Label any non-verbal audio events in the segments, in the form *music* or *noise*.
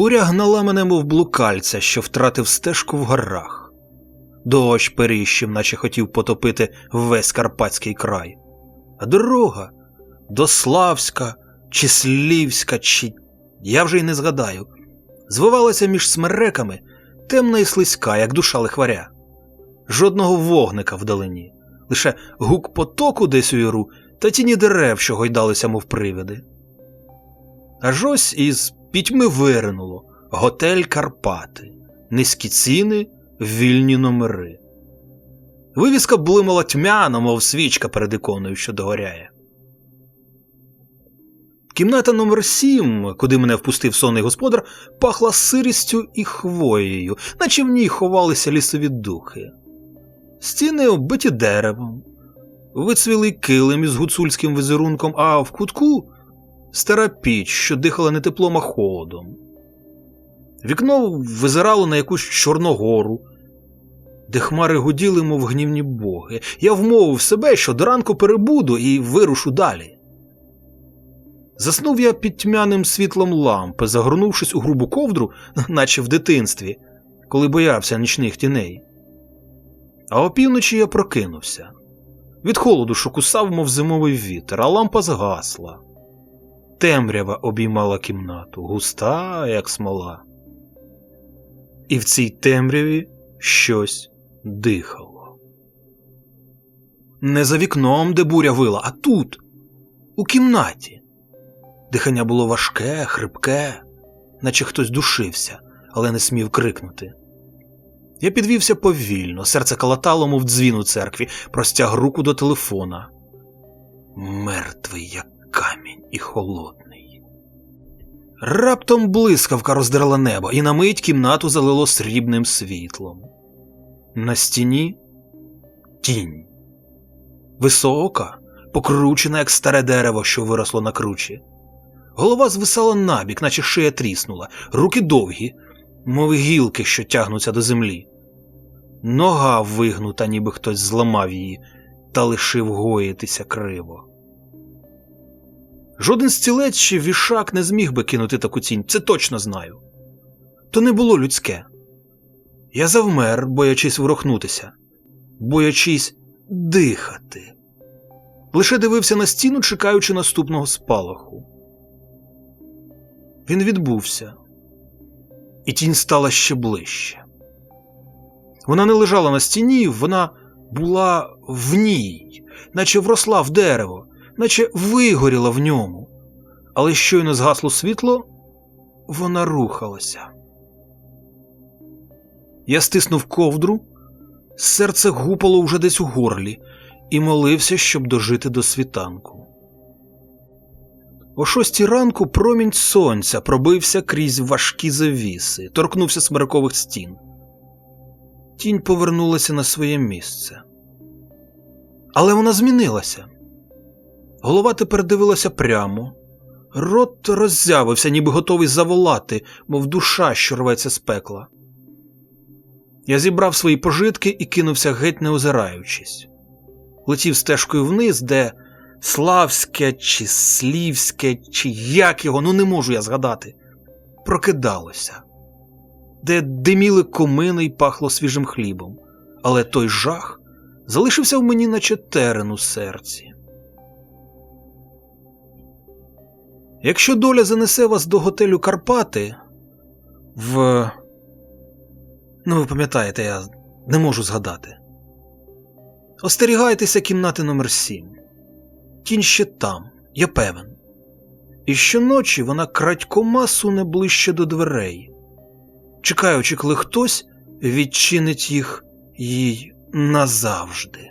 Буря гнала мене, мов блукальця, що втратив стежку в горах. Дощ періщив, наче хотів потопити весь Карпатський край. А дорога до Славська, чи Слівська, чи я вже й не згадаю, звивалася між смереками, темна і слизька, як душа лихваря. Жодного вогника вдалині, лише гук потоку десь у яру та тіні дерев, що гойдалися, мов привиди. Аж ось із пітьми виринуло готель Карпати, низькі ціни, вільні номери. Вивіска блимала тьмяно, мов свічка перед іконою, що догоряє. Кімната номер сім, куди мене впустив сонний господар, пахла сирістю і хвоєю, наче в ній ховалися лісові духи. Стіни оббиті деревом, вицвілий килим із гуцульським візерунком, а в кутку стара піч, що дихала не теплом, а холодом. Вікно визирало на якусь Чорногору, де хмари гуділи, мов гнівні боги. Я вмовив себе, що до ранку перебуду і вирушу далі. Заснув я під тьмяним світлом лампи, загорнувшись у грубу ковдру, *laughs* наче в дитинстві, коли боявся нічних тіней. А опівночі я прокинувся. Від холоду, що кусав, мов зимовий вітер, а лампа згасла. Темрява обіймала кімнату, густа, як смола. І в цій темряві щось дихало. Не за вікном, де буря вила, а тут, у кімнаті. Дихання було важке, хрипке, наче хтось душився, але не смів крикнути. Я підвівся повільно, серце калатало, мов дзвін у церкві, простяг руку до телефона. Мертвий, як камінь і холодний. Раптом блискавка роздерла небо, і на мить кімнату залило срібним світлом. На стіні тінь. Висока, покручена, як старе дерево, що виросло на кручі. Голова звисала набік, наче шия тріснула, руки довгі, мов гілки, що тягнуться до землі. Нога вигнута, ніби хтось зламав її та лишив гоїтися криво. Жоден стілець чи вішак не зміг би кинути таку цінь, це точно знаю. То не було людське. Я завмер, боячись ворухнутися, боячись дихати. Лише дивився на стіну, чекаючи наступного спалаху. Він відбувся, і тінь стала ще ближче. Вона не лежала на стіні, вона була в ній, наче вросла в дерево, наче вигоріла в ньому. Але щойно згасло світло, вона рухалася. Я стиснув ковдру, серце гупало вже десь у горлі, і молився, щоб дожити до світанку. О шостій ранку промінь сонця пробився крізь важкі завіси, торкнувся смеркових стін. Тінь повернулася на своє місце. Але вона змінилася. Голова тепер дивилася прямо, рот роззявився, ніби готовий заволати, мов душа, що рветься з пекла. Я зібрав свої пожитки і кинувся геть не озираючись. Летів стежкою вниз, де Славське чи Слівське, чи як його, ну не можу я згадати, прокидалося, де диміли комини й пахло свіжим хлібом, але той жах залишився в мені, наче терен у серці. Якщо доля занесе вас до готелю Карпати, в. Ну, ви пам'ятаєте, я не можу згадати. Остерігайтеся кімнати номер 7 Тінь ще там, я певен. І щоночі вона крадькома суне ближче до дверей, чекаючи, коли хтось відчинить їх їй назавжди.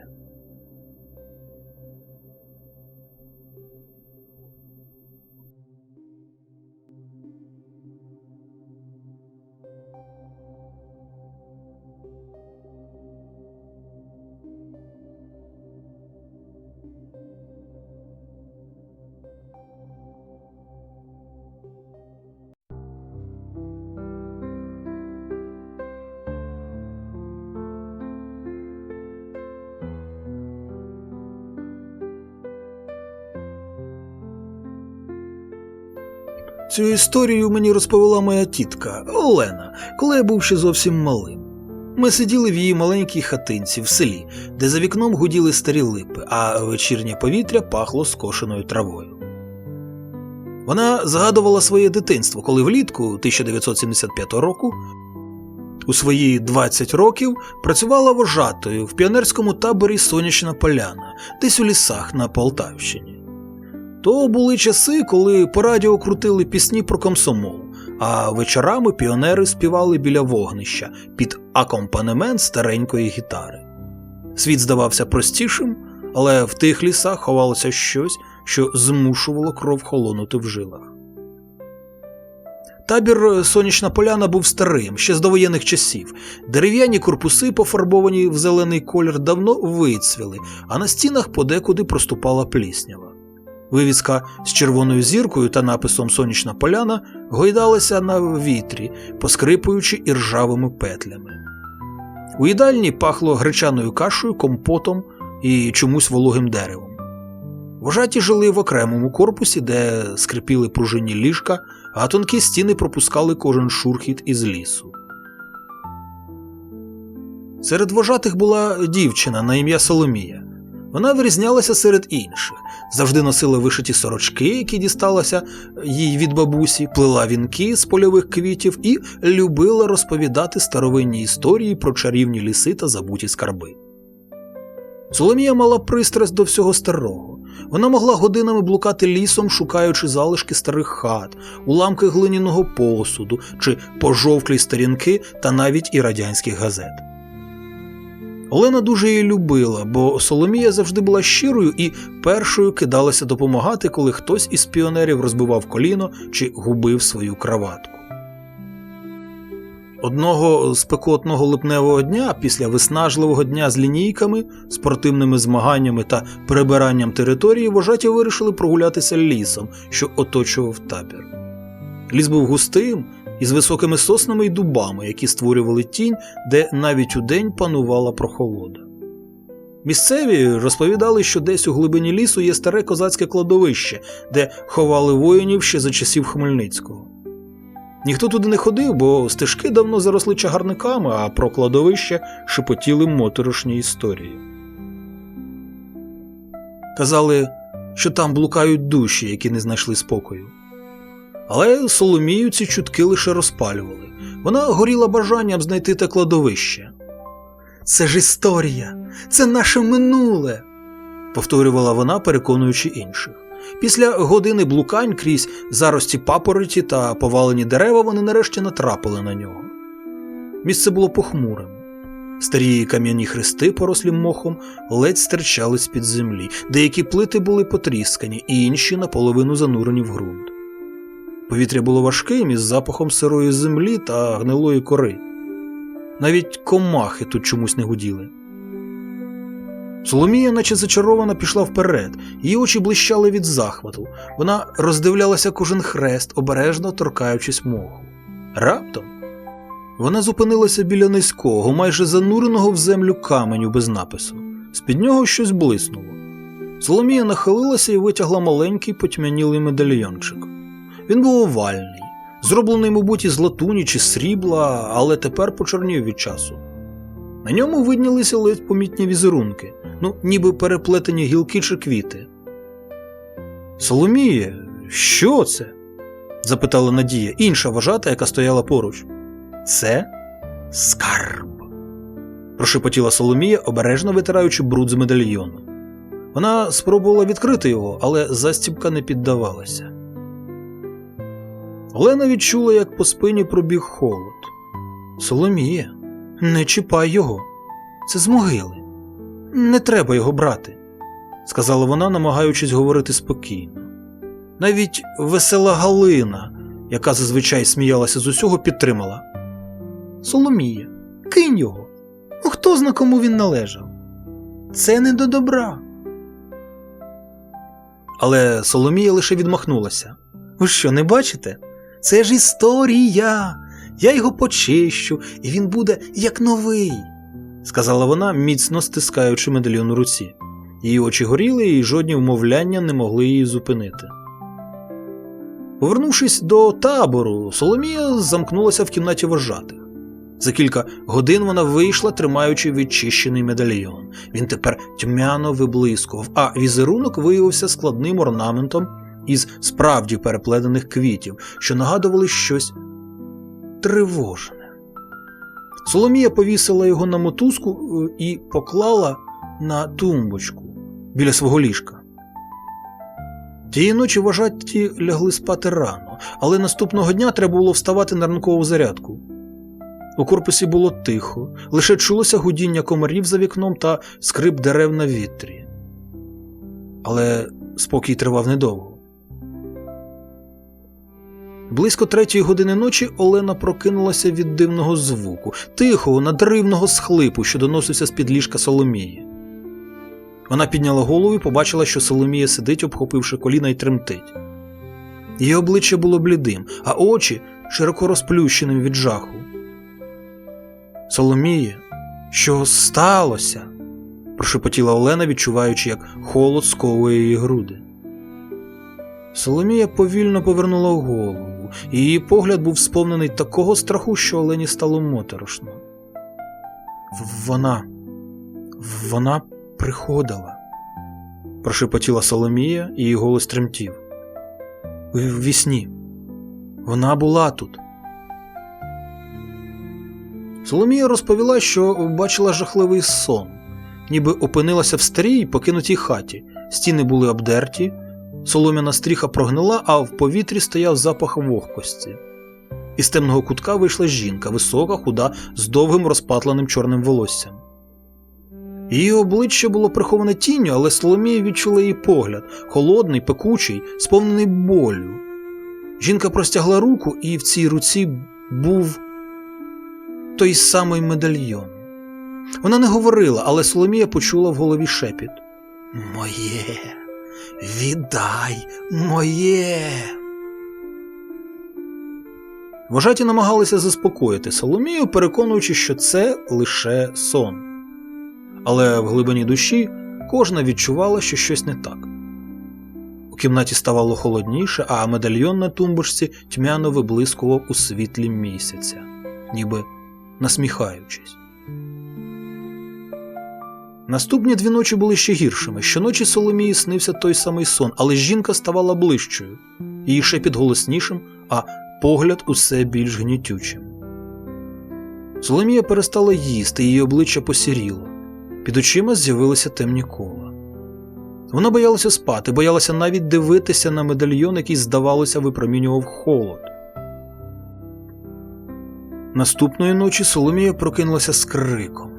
Цю історію мені розповіла моя тітка Олена, коли я був ще зовсім малим. Ми сиділи в її маленькій хатинці в селі, де за вікном гуділи старі липи, а вечірнє повітря пахло скошеною травою. Вона згадувала своє дитинство, коли влітку 1975 року у свої 20 років працювала вожатою в піонерському таборі Сонячна Поляна, десь у лісах на Полтавщині. То були часи, коли по радіо крутили пісні про комсомол, а вечорами піонери співали біля вогнища під акомпанемент старенької гітари. Світ здавався простішим, але в тих лісах ховалося щось, що змушувало кров холонути в жилах. Табір Сонячна Поляна був старим, ще з довоєнних часів. Дерев'яні корпуси, пофарбовані в зелений колір, давно вицвіли, а на стінах подекуди проступала пліснява. Вивіска з червоною зіркою та написом Сонячна Поляна гойдалася на вітрі, поскрипуючи і ржавими петлями. У їдальні пахло гречаною кашею, компотом і чомусь вологим деревом. Вожаті жили в окремому корпусі, де скрипіли пружинні ліжка, а тонкі стіни пропускали кожен шурхіт із лісу. Серед вожатих була дівчина на ім'я Соломія. Вона вирізнялася серед інших, завжди носила вишиті сорочки, які дісталися їй від бабусі, плела вінки з польових квітів і любила розповідати старовинні історії про чарівні ліси та забуті скарби. Соломія мала пристрасть до всього старого. Вона могла годинами блукати лісом, шукаючи залишки старих хат, уламки глиняного посуду чи пожовклі сторінки та навіть і радянських газет. Олена дуже її любила, бо Соломія завжди була щирою і першою кидалася допомагати, коли хтось із піонерів розбивав коліно чи губив свою краватку. Одного спекотного липневого дня, після виснажливого дня з лінійками, спортивними змаганнями та прибиранням території, вожаті вирішили прогулятися лісом, що оточував табір. Ліс був густим із високими соснами й дубами, які створювали тінь, де навіть удень панувала прохолода. Місцеві розповідали, що десь у глибині лісу є старе козацьке кладовище, де ховали воїнів ще за часів Хмельницького. Ніхто туди не ходив, бо стежки давно заросли чагарниками, а про кладовище шепотіли моторошні історії. Казали, що там блукають душі, які не знайшли спокою. Але Соломію ці чутки лише розпалювали. Вона горіла бажанням знайти те кладовище. Це ж історія, це наше минуле, повторювала вона, переконуючи інших. Після години блукань крізь зарості папороті та повалені дерева вони нарешті натрапили на нього. Місце було похмурим. Старі кам'яні хрести, порослі мохом, ледь стирчали з-під землі, деякі плити були потріскані, і інші наполовину занурені в ґрунт. Повітря було важким із запахом сирої землі та гнилої кори. Навіть комахи тут чомусь не гуділи. Соломія, наче зачарована, пішла вперед, її очі блищали від захвату. Вона роздивлялася кожен хрест, обережно торкаючись моху. Раптом вона зупинилася біля низького, майже зануреного в землю каменю без напису. З-під нього щось блиснуло. Соломія нахилилася і витягла маленький потьмянілий медальйончик. Він був овальний, зроблений, мабуть, із латуні чи срібла, але тепер почорнів від часу. На ньому виднілися ледь помітні візерунки, ну, ніби переплетені гілки чи квіти. Соломіє, що це? запитала Надія, інша вожата, яка стояла поруч. Це скарб. прошепотіла Соломія, обережно витираючи бруд з медальйону. Вона спробувала відкрити його, але застібка не піддавалася. Олена відчула, як по спині пробіг холод. Соломія, не чіпай його. Це з могили. Не треба його брати, сказала вона, намагаючись говорити спокійно. Навіть весела Галина, яка зазвичай сміялася з усього, підтримала. Соломія, кинь його. Ну хто зна кому він належав? Це не до добра. Але Соломія лише відмахнулася. Ви що, не бачите? Це ж історія. Я його почищу, і він буде як новий, сказала вона, міцно стискаючи медальйон у руці. Її очі горіли, і жодні вмовляння не могли її зупинити. Повернувшись до табору, Соломія замкнулася в кімнаті вожатих. За кілька годин вона вийшла, тримаючи відчищений медальйон. Він тепер тьмяно виблискував, а візерунок виявився складним орнаментом із справді переплетених квітів, що нагадували щось тривожне. Соломія повісила його на мотузку е, і поклала на тумбочку біля свого ліжка. Тієї ночі вожаті лягли спати рано, але наступного дня треба було вставати на ранкову зарядку. У корпусі було тихо, лише чулося гудіння комарів за вікном та скрип дерев на вітрі. Але спокій тривав недовго. Близько третьої години ночі Олена прокинулася від дивного звуку, тихого, надривного схлипу, що доносився з під ліжка Соломії. Вона підняла голову і побачила, що Соломія сидить, обхопивши коліна й тремтить. Її обличчя було блідим, а очі широко розплющеним від жаху. Соломія, що сталося? прошепотіла Олена, відчуваючи, як холод сковує її груди. Соломія повільно повернула голову, і її погляд був сповнений такого страху, що Олені стало моторошно. Вона. Вона приходила, прошепотіла Соломія, і її голос тремтів. В вісні. Вона була тут. Соломія розповіла, що бачила жахливий сон, ніби опинилася в старій покинутій хаті. Стіни були обдерті, солом'яна стріха прогнила, а в повітрі стояв запах вогкості. Із темного кутка вийшла жінка, висока, худа, з довгим розпатленим чорним волоссям. Її обличчя було приховане тінню, але Соломія відчула її погляд, холодний, пекучий, сповнений болю. Жінка простягла руку, і в цій руці був той самий медальйон. Вона не говорила, але Соломія почула в голові шепіт. Моє, віддай моє. Вожаті намагалися заспокоїти Соломію, переконуючи, що це лише сон. Але в глибині душі кожна відчувала, що щось не так. У кімнаті ставало холодніше, а медальйон на тумбочці тьмяно виблискував у світлі місяця, ніби насміхаючись. Наступні дві ночі були ще гіршими. Щоночі Соломії снився той самий сон, але жінка ставала ближчою, її шепіт голоснішим, а погляд усе більш гнітючим. Соломія перестала їсти, її обличчя посіріло. Під очима з'явилися темні кола. Вона боялася спати, боялася навіть дивитися на медальйон, який, здавалося, випромінював холод. Наступної ночі Соломія прокинулася з криком.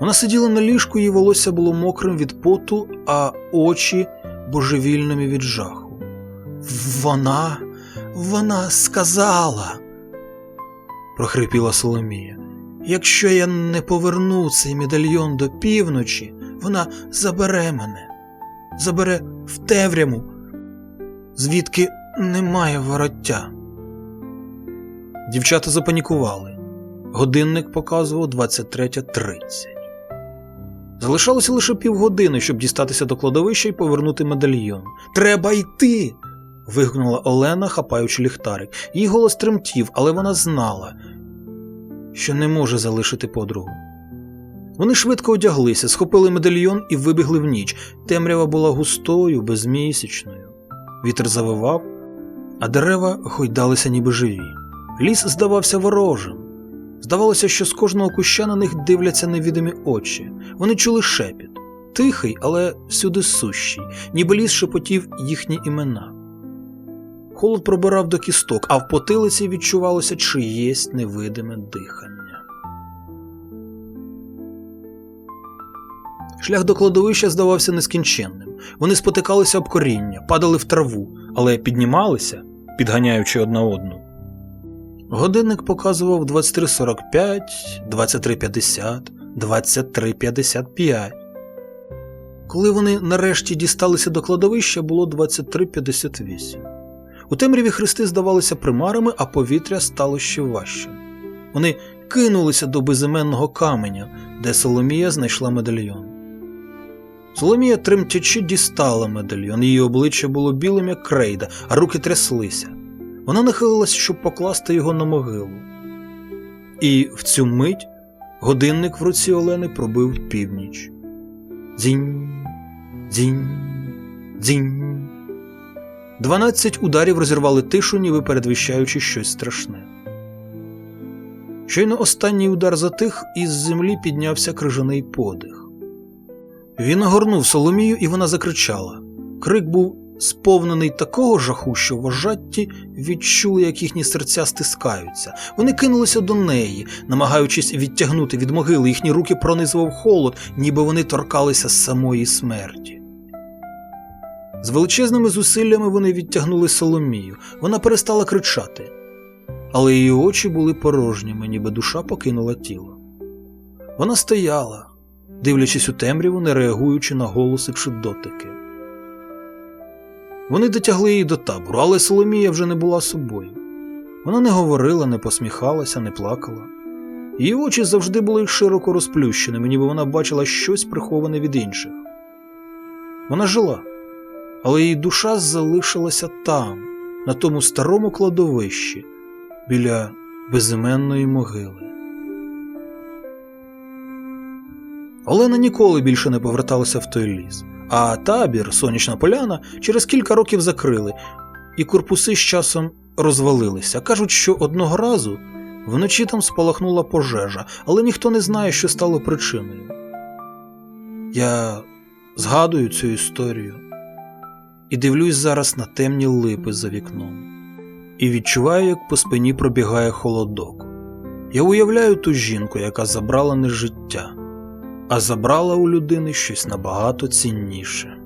Вона сиділа на ліжку, її волосся було мокрим від поту, а очі божевільними від жаху. Вона, вона сказала, прохрипіла Соломія. Якщо я не поверну цей медальйон до півночі, вона забере мене, забере в темряву, звідки немає вороття. Дівчата запанікували. Годинник показував 23.30. Залишалося лише півгодини, щоб дістатися до кладовища і повернути медальйон. Треба йти. вигукнула Олена, хапаючи ліхтарик. Її голос тремтів, але вона знала, що не може залишити подругу. Вони швидко одяглися, схопили медальйон і вибігли в ніч. Темрява була густою, безмісячною. Вітер завивав, а дерева гойдалися ніби живі. Ліс здавався ворожим. Здавалося, що з кожного куща на них дивляться невідомі очі. Вони чули шепіт, тихий, але всюди сущий, ніби ліс шепотів їхні імена. Холод пробирав до кісток, а в потилиці відчувалося чиєсь невидиме дихання. Шлях до кладовища здавався нескінченним. Вони спотикалися об коріння, падали в траву, але піднімалися, підганяючи одна одну. Годинник показував 23.45, 23.50, 23.55. Коли вони нарешті дісталися до кладовища, було 23.58. У темряві хрести здавалися примарами, а повітря стало ще важчим. Вони кинулися до безіменного каменя, де Соломія знайшла медальйон. Соломія тремтячи дістала медальйон, її обличчя було білим, як крейда, а руки тряслися. Вона нахилилась, щоб покласти його на могилу. І в цю мить годинник в руці Олени пробив північ. Дзінь, дзінь, дзінь. Дванадцять ударів розірвали тишу, ніби передвіщаючи щось страшне. Щойно останній удар затих, і з землі піднявся крижаний подих. Він огорнув Соломію, і вона закричала. Крик був сповнений такого жаху, що вожатті відчули, як їхні серця стискаються. Вони кинулися до неї, намагаючись відтягнути від могили. Їхні руки пронизував холод, ніби вони торкалися самої смерті. З величезними зусиллями вони відтягнули Соломію. Вона перестала кричати, але її очі були порожніми, ніби душа покинула тіло. Вона стояла, дивлячись у темряву, не реагуючи на голоси чи дотики. Вони дотягли її до табору, але Соломія вже не була собою. Вона не говорила, не посміхалася, не плакала. Її очі завжди були широко розплющеними, ніби вона бачила щось приховане від інших. Вона жила, але її душа залишилася там, на тому старому кладовищі, біля безіменної могили. Олена ніколи більше не поверталася в той ліс, а табір, сонячна поляна, через кілька років закрили, і корпуси з часом розвалилися. Кажуть, що одного разу вночі там спалахнула пожежа, але ніхто не знає, що стало причиною. Я згадую цю історію і дивлюсь зараз на темні липи за вікном, і відчуваю, як по спині пробігає холодок. Я уявляю ту жінку, яка забрала не життя а забрала у людини щось набагато цінніше.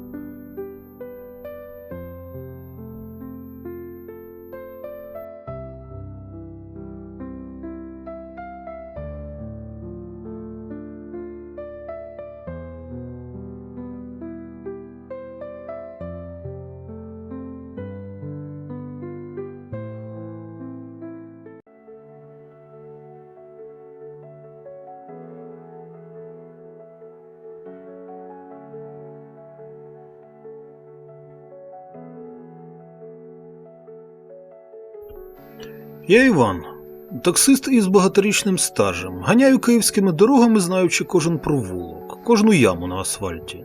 Я Іван, таксист із багаторічним стажем. Ганяю київськими дорогами, знаючи кожен провулок, кожну яму на асфальті.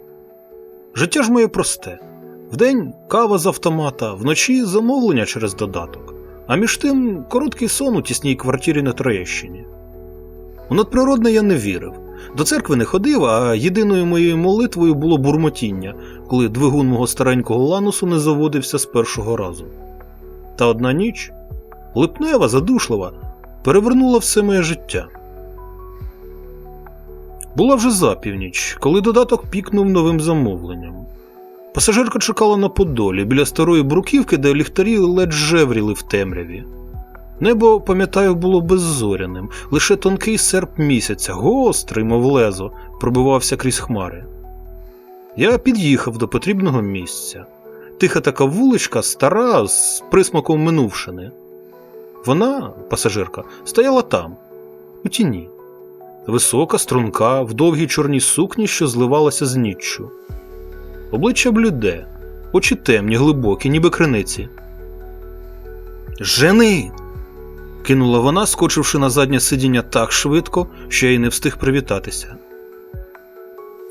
Життя ж моє просте. Вдень кава з автомата, вночі замовлення через додаток, а між тим короткий сон у тісній квартирі на Троєщині. У надприродне я не вірив. До церкви не ходив, а єдиною моєю молитвою було бурмотіння, коли двигун мого старенького ланусу не заводився з першого разу. Та одна ніч липнева, задушлива, перевернула все моє життя. Була вже запівніч, коли додаток пікнув новим замовленням. Пасажирка чекала на подолі біля старої бруківки, де ліхтарі ледь жевріли в темряві. Небо, пам'ятаю, було беззоряним, лише тонкий серп місяця, гострий, мов лезо, пробивався крізь хмари. Я під'їхав до потрібного місця. Тиха така вуличка, стара, з присмаком минувшини. Вона, пасажирка, стояла там, у тіні, висока, струнка, в довгій чорній сукні, що зливалася з ніччю. Обличчя бліде, очі темні, глибокі, ніби криниці. Жени. кинула вона, скочивши на заднє сидіння так швидко, що я й не встиг привітатися.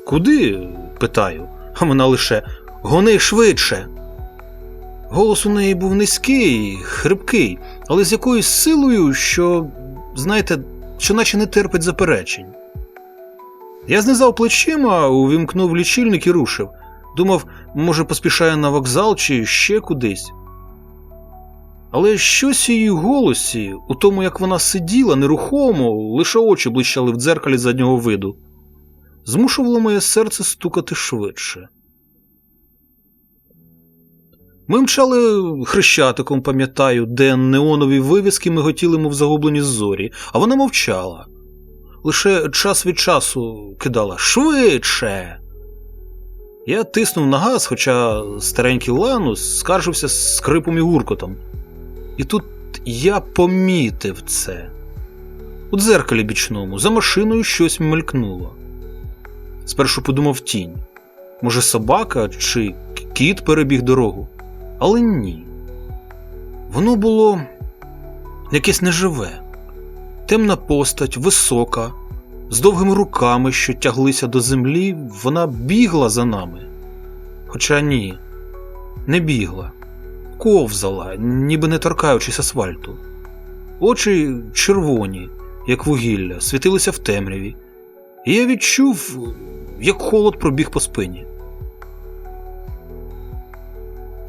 Куди? питаю, а вона лише гони швидше. Голос у неї був низький, хрипкий, але з якоюсь силою, що, знаєте, що наче не терпить заперечень. Я знизав плечима, увімкнув лічильник і рушив. Думав, може, поспішає на вокзал чи ще кудись. Але щось у її голосі, у тому, як вона сиділа нерухомо, лише очі блищали в дзеркалі заднього виду, змушувало моє серце стукати швидше. Ми мчали хрещатиком, пам'ятаю, де неонові вивіски миготіли, мов загублені зорі, а вона мовчала. Лише час від часу кидала швидше. Я тиснув на газ, хоча старенький ланус скаржився скрипом і гуркотом. І тут я помітив це. У дзеркалі бічному за машиною щось мелькнуло. Спершу подумав тінь. Може, собака чи кіт перебіг дорогу. Але ні. Воно було якесь неживе, темна постать, висока, з довгими руками, що тяглися до землі, вона бігла за нами. Хоча ні, не бігла, ковзала, ніби не торкаючись асфальту. Очі червоні, як вугілля, світилися в темряві, і я відчув, як холод пробіг по спині.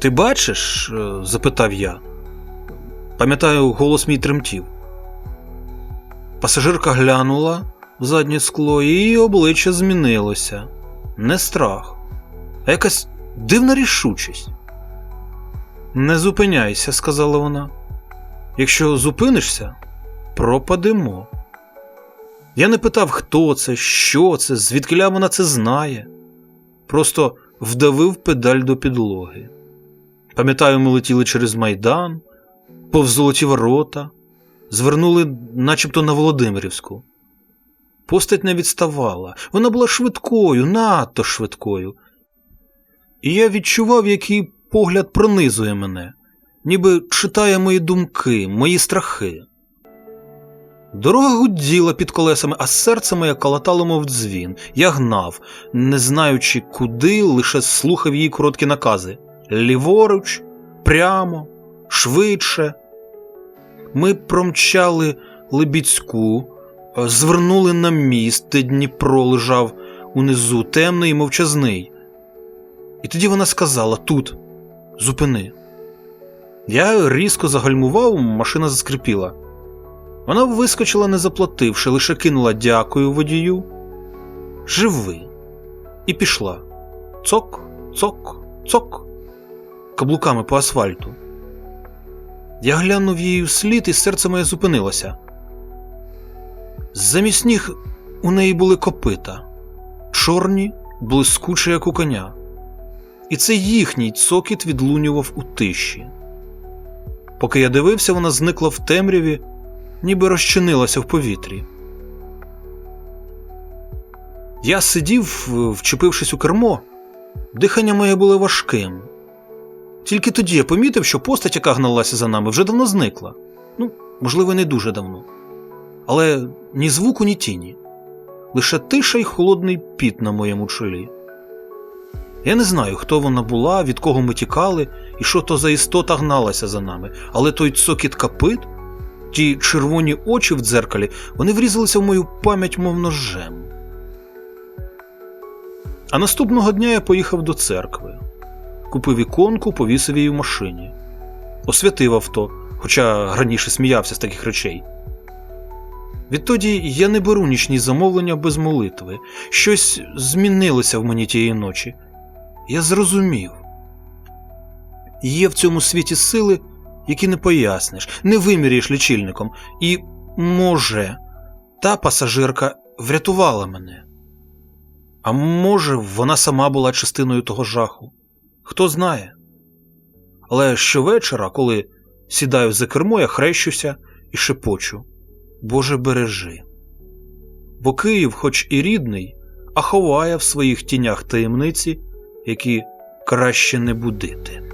Ти бачиш? е, запитав я. Пам'ятаю, голос мій тремтів. Пасажирка глянула в заднє скло, і її обличчя змінилося. Не страх, а якась дивна рішучість. Не зупиняйся, сказала вона. Якщо зупинишся, пропадемо. Я не питав, хто це, що це, звідкиля вона це знає. Просто вдавив педаль до підлоги. Пам'ятаю, ми летіли через майдан, повз золоті ворота, звернули начебто на Володимирівську. Постать не відставала, вона була швидкою, надто швидкою. І я відчував, який погляд пронизує мене, ніби читає мої думки, мої страхи. Дорога гуділа під колесами, а серце моє калатало, мов дзвін. Я гнав, не знаючи куди, лише слухав її короткі накази ліворуч, прямо, швидше. Ми промчали Лебідську, е, звернули на міст, де Дніпро лежав унизу, темний і мовчазний. І тоді вона сказала: тут, зупини. Я різко загальмував, машина заскрипіла. Вона вискочила, не заплативши, лише кинула дякую водію. Живи. І пішла. Цок, цок, цок. Каблуками по асфальту. Я глянув її вслід, і серце моє зупинилося. Замість ніг у неї були копита, чорні, блискучі, як у коня. І це їхній цокіт відлунював у тиші. Поки я дивився, вона зникла в темряві, ніби розчинилася в повітрі. Я сидів, вчепившись у кермо, дихання моє було важким. Тільки тоді я помітив, що постать, яка гналася за нами, вже давно зникла. Ну, можливо, не дуже давно. Але ні звуку, ні тіні. Лише тиша й холодний піт на моєму чолі. Я не знаю, хто вона була, від кого ми тікали, і що то за істота гналася за нами, але той цокіт капит, ті червоні очі в дзеркалі, вони врізалися в мою пам'ять, мов ножем. А наступного дня я поїхав до церкви купив іконку, повісив її в машині, освятив авто, хоча раніше сміявся з таких речей. Відтоді я не беру нічні замовлення без молитви. Щось змінилося в мені тієї ночі. Я зрозумів. Є в цьому світі сили, які не поясниш, не виміряєш лічильником, і, може, та пасажирка врятувала мене. А може, вона сама була частиною того жаху. Хто знає. Але щовечора, коли сідаю за кермо, я хрещуся і шепочу Боже бережи. Бо Київ, хоч і рідний, а ховає в своїх тінях таємниці, які краще не будити.